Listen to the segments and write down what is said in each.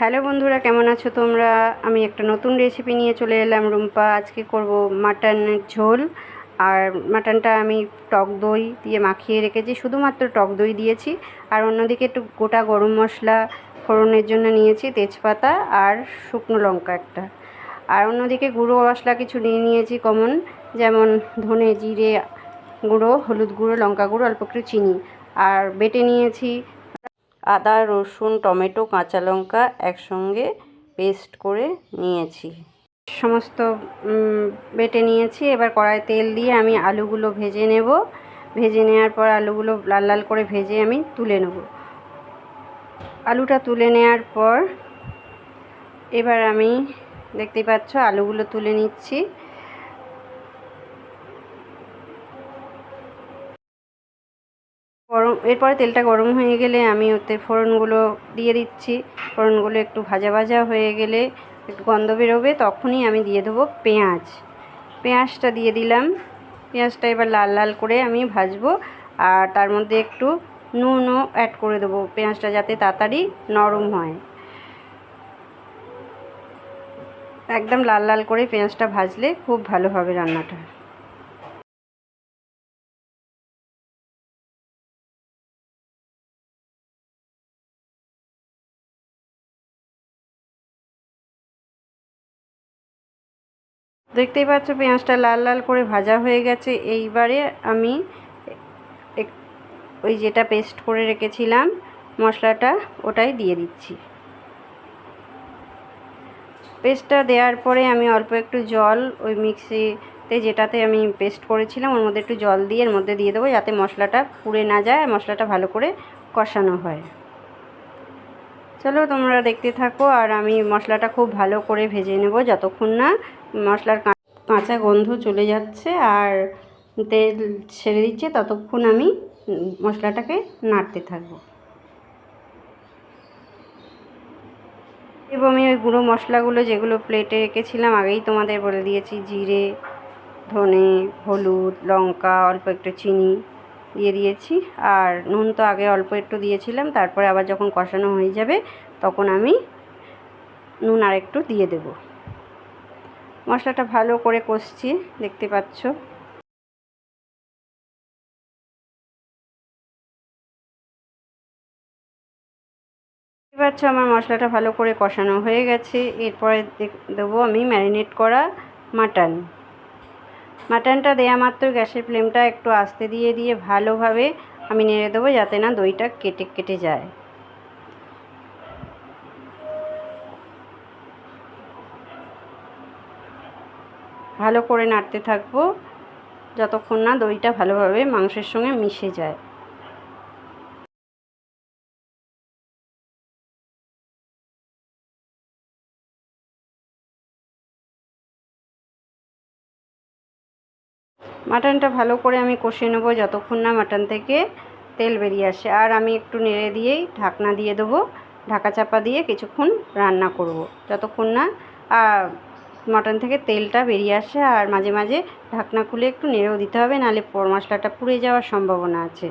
Hello বন্ধুরা, কেমন আছো তোমরা? আমি একটা নতুন রেসিপি নিয়ে চলে এলাম রুম্পা। আজকে করব মাটনের ঝোল। আর মাটনটা আমি টক দই দিয়ে মাখিয়ে রেখেছি। শুধুমাত্র টক দই দিয়েছি। আর অন্যদিকে একটু গোটা গরম মশলা ফোড়নের জন্য নিয়েছি তেজপাতা আর শুকনো লঙ্কা একটা। আর অন্যদিকে গুঁড়ো মশলা কিছু নিয়ে নিয়েছি কমন যেমন ধনে জিরে গুঁড়ো, হলুদ গুঁড়ো, লঙ্কা গুঁড়ো, অল্প একটু চিনি। আর বেটে নিয়েছি আদা, রসুন, টমেটো, কাঁচা লঙ্কা একসঙ্গে পেস্ট করে নিয়েছি। সমস্ত বেটে নিয়েছি। এবার কড়াই তেল দিয়ে আমি আলুগুলো ভেজে নেব। ভেজে নেওয়ার পর আলুগুলো লাল লাল করে ভেজে আমি তুলে নেব। আলুটা তুলে নেওয়ার পর এবার আমি দেখতেই পাচ্ছ আলুগুলো তুলে নিচ্ছি গরম এরপরে তেলটা গরম হয়ে গেলে আমি ওতে ফোড়নগুলো দিয়ে দিচ্ছি। ফোড়নগুলো একটু ভাজা ভাজা হয়ে গেলে একটু গন্ধ বেরোবে, তখনই আমি দিয়ে দেবো পেঁয়াজ। পেঁয়াজটা দিয়ে দিলাম। পেঁয়াজটা এবার লাল লাল করে আমি ভাজবো আর তার মধ্যে একটু নুনও অ্যাড করে দেবো পেঁয়াজটা যাতে তাড়াতাড়ি নরম হয়। একদম লাল লাল করে পেঁয়াজটা ভাজলে খুব ভালো হবে রান্নাটা। দেখতেই পাচ্ছ পেঁয়াজটা লাল লাল করে ভাজা হয়ে গেছে। এইবারে আমি ওই যেটা পেস্ট করে রেখেছিলাম মশলাটা, ওটাই দিয়ে দিচ্ছি। পেস্টটা দেওয়ার পরে আমি অল্প একটু জল ওই মিক্সিতে যেটাতে আমি পেস্ট করেছিলাম, ওর মধ্যে একটু জল দিয়ে এর মধ্যে দিয়ে দেবো যাতে মশলাটা পুড়ে না যায় আর মশলাটা ভালো করে কষানো হয়। চলো তোমরা দেখতে থাকো, আর আমি মশলাটা খুব ভালো করে ভেজে নেব যতক্ষণ না মশলার কাঁচা গন্ধ চলে যাচ্ছে, আর তেল ছেড়ে দিচ্ছে ততক্ষণ আমি মশলাটাকে নাড়তে থাকব। এবং আমি ওই গুঁড়ো মশলাগুলো যেগুলো প্লেটে রেখেছিলাম, আগেই তোমাদের বলে দিয়েছি, জিরে, ধনে, হলুদ, লঙ্কা, অল্প একটু চিনি। দিয়ে দিয়েছি। আর নুন তো আগে অল্প একটু দিয়েছিলাম, তারপরে আবার যখন কষানো হয়ে যাবে তখন আমি নুন আর একটু দিয়ে দেব। মশলাটা ভালো করে কষছি, দেখতে পাচ্ছ। পাচ্ছ আমার মশলাটা ভালো করে কষানো হয়ে গেছে। এরপরে দেবো আমি ম্যারিনেট করা মাটন। মাটনটা দেয়া মাত্র, গ্যাসের ফ্লেমটা একটু আস্তে দিয়ে দিয়ে ভালোভাবে আমি নেড়ে দেবো যাতে না দইটা কেটে কেটে যায়। ভালো করে নাড়তে থাকব, যতক্ষণ না দইটা ভালোভাবে মাংসের সঙ্গে মিশে যায়। মাটনটা ভালো করে আমি কষিয়ে নেব যতক্ষণ না মাটন থেকে তেল বেরিয়ে আসে। আর আমি একটু নেড়ে দিয়েই ঢাকনা দিয়ে দেবো, ঢাকা চাপা দিয়ে কিছুক্ষণ রান্না করব। যতক্ষণ না মাটন থেকে তেলটা বেরিয়ে আসে। আর মাঝে মাঝে ঢাকনা খুলে একটু নেড়েও দিতে হবে, নাহলে পর মশলাটা পুড়ে যাওয়ার সম্ভাবনা আছে।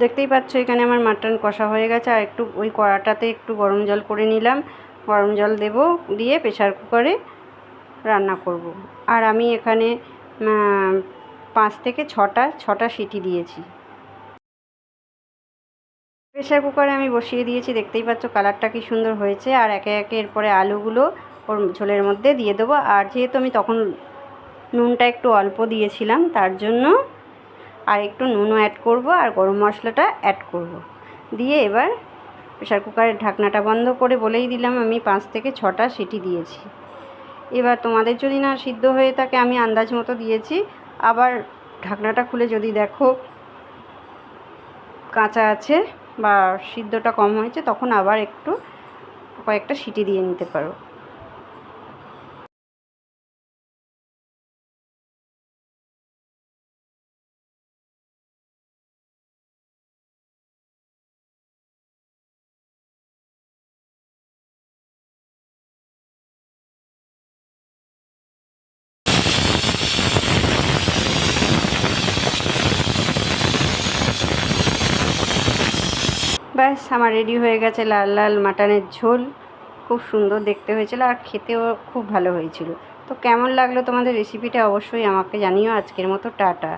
দেখতেই পাচ্ছ, এখানে আমার মাটন কষা হয়ে গেছে। আর একটু ওই কড়াটাতে একটু গরম জল করে নিলাম। গরম জল দেব, দিয়ে প্রেশার কুকারে রান্না করব। আর আমি এখানে পাঁচ থেকে ছটা ছটা সিটি দিয়েছি। প্রেশার কুকারে আমি বসিয়ে দিয়েছি, দেখতেই পাচ্ছ কালারটা কি সুন্দর হয়েছে। আর একে একে এরপরে আলুগুলো ওর ঝোলের মধ্যে দিয়ে দেবো। আর যেহেতু আমি তখন নুনটা একটু অল্প দিয়েছিলাম, তার জন্য আর একটু নুনও অ্যাড করব আর গরম মশলাটা অ্যাড করব। দিয়ে এবার প্রেশার কুকারের ঢাকনাটা বন্ধ করে বলেই দিলাম আমি পাঁচ থেকে ছটা সিটি দিয়েছি। এবার তোমাদের যদি না সিদ্ধ হয়ে থাকে আমি আন্দাজ মতো দিয়েছি। আবার ঢাকনাটা খুলে যদি দেখো কাঁচা আছে বা সিদ্ধটা কম হয়েছে তখন আবার একটু কয়েকটা সিটি দিয়ে নিতে পারো। ব্যাস, আমার রেডি হয়ে গেছে লাল লাল মাটনের ঝোল। খুব সুন্দর দেখতে হয়েছিল আর খেতেও খুব ভালো হয়েছিল। তো কেমন লাগল তোমাদের রেসিপিটা অবশ্যই আমাকে জানিও। আজকের মতো টাটা।